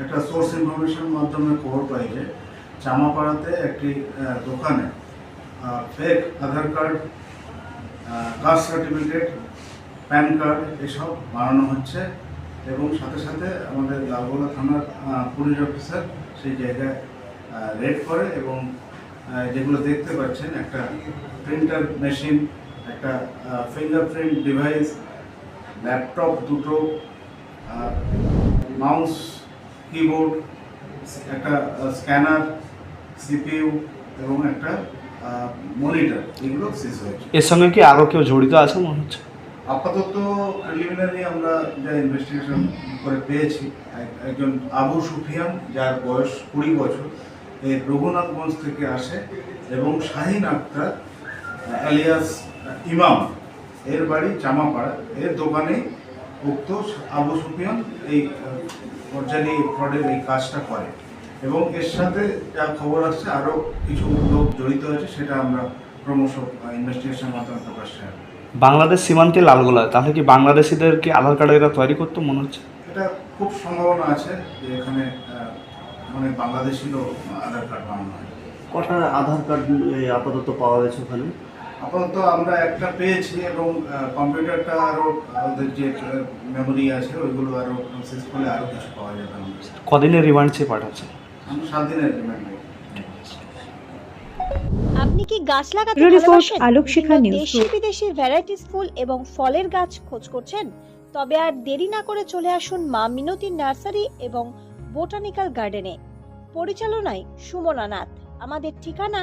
একটা source information মাধ্যমে খবর পাই যে চামাপাড়াতে একটি দোকানে fake Aadhaar card caste certificate PAN card এসব বানানো হচ্ছে এবং সাথে সাথে আমাদের লালগোলা থানার পুলিশ অফিসার সেই জায়গায় রেড করে এবং যেগুলো দেখতে পাচ্ছেন একটা প্রিন্টার মেশিন একটা ফিঙ্গারপ্রিন্ট ডিভাইস ল্যাপটপ দুটো মাউস কিবোর্ড একটা স্ক্যানার সিপিইউ এবং একটা মনিটর এগুলো শেষ হয়েছে। এর সঙ্গে কি আরও কেউ জড়িত আছে মনে হচ্ছে? আপাতত প্রিলিমিনারি আমরা যা ইনভেস্টিগেশন করে পেয়েছি এক- একজন আবু সুফিয়ান যার বয়স কুড়ি বছর এই রঘুনাথগঞ্জ থেকে আসে এবং শাহিন আক্তার অ্যালিয়াস ইমাম। এর বাড়ি জামাপাড়া। এর দোকানে উক্ত আবু সুফিয়ান এই পর্যায়ে এই ফ্রডের এই কাজটা করে। এবং এর সাথে যা খবর আসছে আরও কিছু লোক জড়িত আছে সেটা আমরা ক্রমশ ইনভেস্টিগেশনের মাধ্যমে প্রকাশ চাই বাংলাদেশ সীমান্তে লালগোলা তাহলে কি বাংলাদেশিদের কি আধার কার্ড এরা তৈরি করতো মনে হচ্ছে? এটা খুব সম্ভাবনা আছে যে এখানে মানে অনেক বাংলাদেশি লোক আধার কার্ড বানানো হয়। কটা আধার কার্ড এই আপাতত পাওয়া গেছে ওখানে? আপাতত আমরা একটা পেয়েছি এবং কম্পিউটারটা আরও ওদের যে মেমোরি আছে ওইগুলো আরও শেষ করলে আরও কিছু পাওয়া যাবে কদিনের রিমান্ড চেয়ে পাঠাচ্ছে? আমরা সাত দিনের রিমান্ড আপনি কি গাছ লাগাতে ভালোবাসেন? আলোক শিখা নিউজ দেশি বিদেশি ভ্যারাইটিস ফুল এবং ফলের গাছ খোঁজ করছেন? তবে আর দেরি না করে চলে আসুন মা মিনতি নার্সারি এবং বোটানিক্যাল গার্ডেনে। পরিচালনায় সুমনা নাথ। আমাদের ঠিকানা